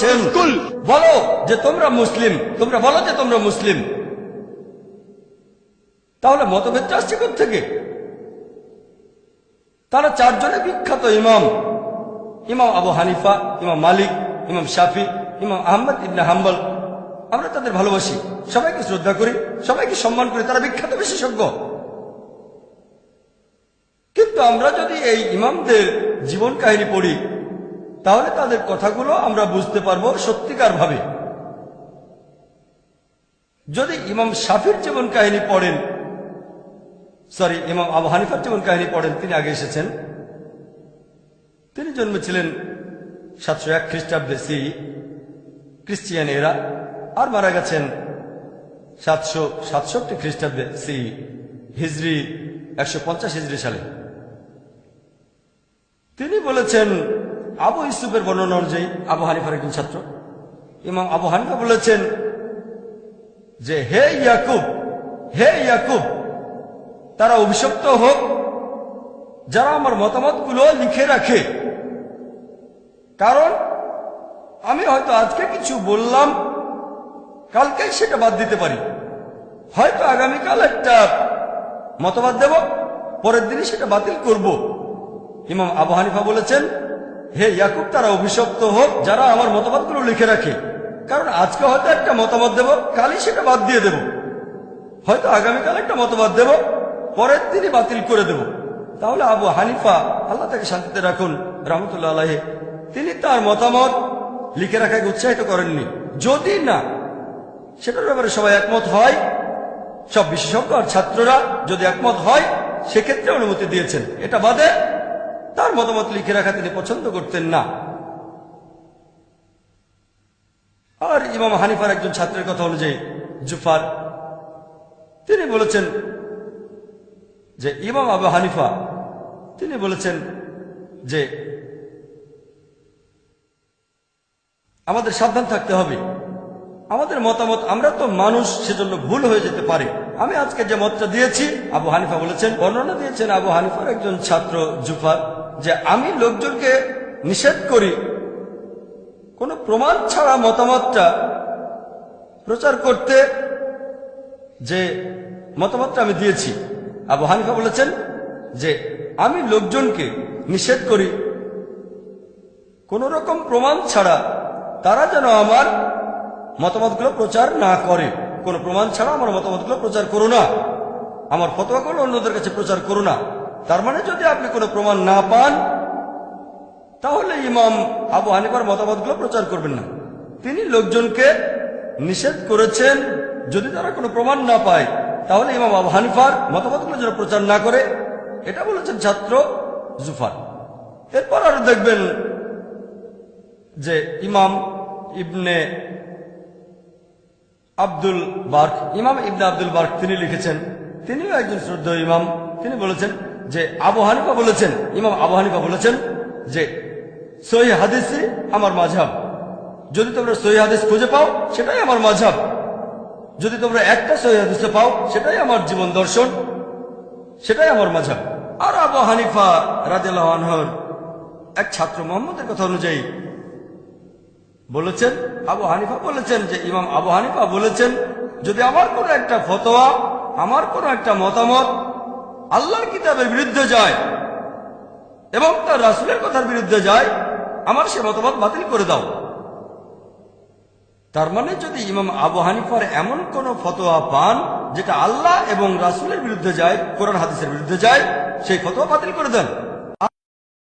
বলছেন কুল। বলো যে তোমরা মুসলিম তোমরা বলো যে তোমরা মুসলিম। তাহলে মতভেদটা আসছে থেকে তারা চারজনে বিখ্যাত ইমাম। ইমাম আবু হানিফা ইমাম মালিক ইমাম শাফি ইমাম আহমদ ইবনে হাম্বল। আমরা তাদের ভালোবাসি। সবাইকে শ্রদ্ধা করি সবাইকে সম্মান করি তারা বিখ্যাত বিশেষজ্ঞ। কিন্তু আমরা যদি এই ইমামদের জীবন কাহিনী পড়ি তাহলে তাদের কথাগুলো আমরা বুঝতে পারব সত্যিকার ভাবে যদি ইমাম শাফির জীবন কাহিনী পড়েন, সরি, ইমাম আবু হানিফার জীবন কাহিনী পড়েন, তিনি আগে এসেছেন। তিনি জন্মেছিলেন সাতশো এক খ্রিস্টাব্দে সি খ্রিস্টিয়ান এরা, আর মারা গেছেন সাতশো সাতষট্টি খ্রিস্টাব্দে সি হিজরি, একশো পঞ্চাশ হিজরি সালে। তিনি বলেছেন আবু ইসুফের বর্ণনা অনুযায়ী আবু হানিফার একজন ছাত্র, ইমাম আবু হানিফা বলেছেন যে, হে ইয়াকুব হে ইয়াকুব, তারা অভিশপ্ত হোক, যারা আমার মতামতগুলো লিখে রাখে। কারণ, আমি হয়তো আজকে কিছু বললাম কালকে সেটা বাদ দিতে পারি। হয়তো আগামীকাল একটা মতবাদ দেব, পরের দিনই সেটা বাতিল করব। ইমাম আবু হানিফা বলেছেন হে ইয়াকুব, তারা অভিশপ্ত হোক, যারা আমার মতবাদগুলো লিখে রাখে। কারণ আজকে হয়তো একটা মতামত দেব, কালই সেটা বাদ দিয়ে দেব। হয়তো আগামীকাল একটা মতবাদ দেব, পরের দিনই বাতিল করে দেব। তাহলে আবু হানিফা, আল্লাহ তাকে শান্তিতে রাখুন, রহমতুল্লাহ আলাহে তিনি তার মতামত লিখে রাখাকে উৎসাহিত করেননি। যদি না, সেটার ব্যাপারে সবাই একমত হয়। সব বিশেষজ্ঞ আর ছাত্ররা যদি একমত হয়, সেক্ষেত্রে অনুমতি দিয়েছেন। এটা বাদে তার মতামত লিখে রাখা তিনি পছন্দ করতেন না। আর ইমাম হানিফার একজন ছাত্রের কথা অনুযায়ী জুফার, তিনি বলেছেন যে, ইমাম আবু হানিফা, তিনি বলেছেন যে, আমাদের সাবধান থাকতে হবে। আমাদের মতামত, আমরা তো মানুষ, সেজন্য ভুল হয়ে যেতে পারে। আমি আজকে যে মতটা দিয়েছি, আবু হানিফা বলেছেন, বর্ণনা দিয়েছেন আবু হানিফার একজন ছাত্র জুফার। যে আমি লোকজনকে নিষেধ করি, কোনো প্রমাণ ছাড়া মতামতটা প্রচার করতে যে মতামতটা আমি দিয়েছি। আবু হানিফা বলেছেন যে আমি লোকজনকে নিষেধ করি, কোন রকম প্রমাণ ছাড়া তারা যেন আমার মতামতগুলো প্রচার না করে। কোনো প্রমাণ ছাড়া আমার মতামতগুলো প্রচার করো না। আমার ফতোয়াগুলো অন্যদের কাছে প্রচার করো না। তার মানে যদি আপনি কোনো প্রমাণ না পান, তাহলে ইমাম আবু হানিফার মতামতগুলো প্রচার করবেন না। তিনি লোকজনকে নিষেধ করেছেন, যদি তারা কোনো প্রমাণ না পায়, তাহলে ইমাম আবু হানিফার মতামতগুলো যেন প্রচার না করে, এটা বলেছেন ছাত্র জুফার। এরপর আরও দেখবেন যে ইমাম ইবনে আব্দুল বার্ক, ইমাম ইবনে আব্দুল বার্ক তিনি লিখেছেন, তিনিও একজন শ্রদ্ধ ইমাম, তিনি বলেছেন যে আবু হানিফা বলেছেন, ইমাম আবু হানিফা বলেছেন যে, সহি হাদিসই আমার মাঝাব যদি তোমরা সহি হাদিস খুঁজে পাও, সেটাই আমার মাঝাব যদি তোমরা একটা সহি হাদিসে পাও, সেটাই আমার জীবন দর্শন। সেটাই আমার মাঝাব আর আবু হানিফা রাজিয়াল্লাহ আনহর এক ছাত্র মোহাম্মদের কথা অনুযায়ী বলেছেন, আবু হানিফা বলেছেন যে, ইমাম আবু হানিফা বলেছেন, যদি আমার কোনো একটা ফতোয়া, আমার কোনো একটা মতামত আল্লাহর কিতাবের বিরুদ্ধে যায় এবং তার রাসুলের কথার বিরুদ্ধে যায়, আমার সে মতামত বাতিল করে দাও। তার মানে যদি ইমাম আবু হানিফার এমন কোন ফতোয়া পান, যেটা আল্লাহ এবং রাসুলের বিরুদ্ধে যায়, কোরআন হাদিসের বিরুদ্ধে যায়, সেই ফতোয়া বাতিল করে দেন।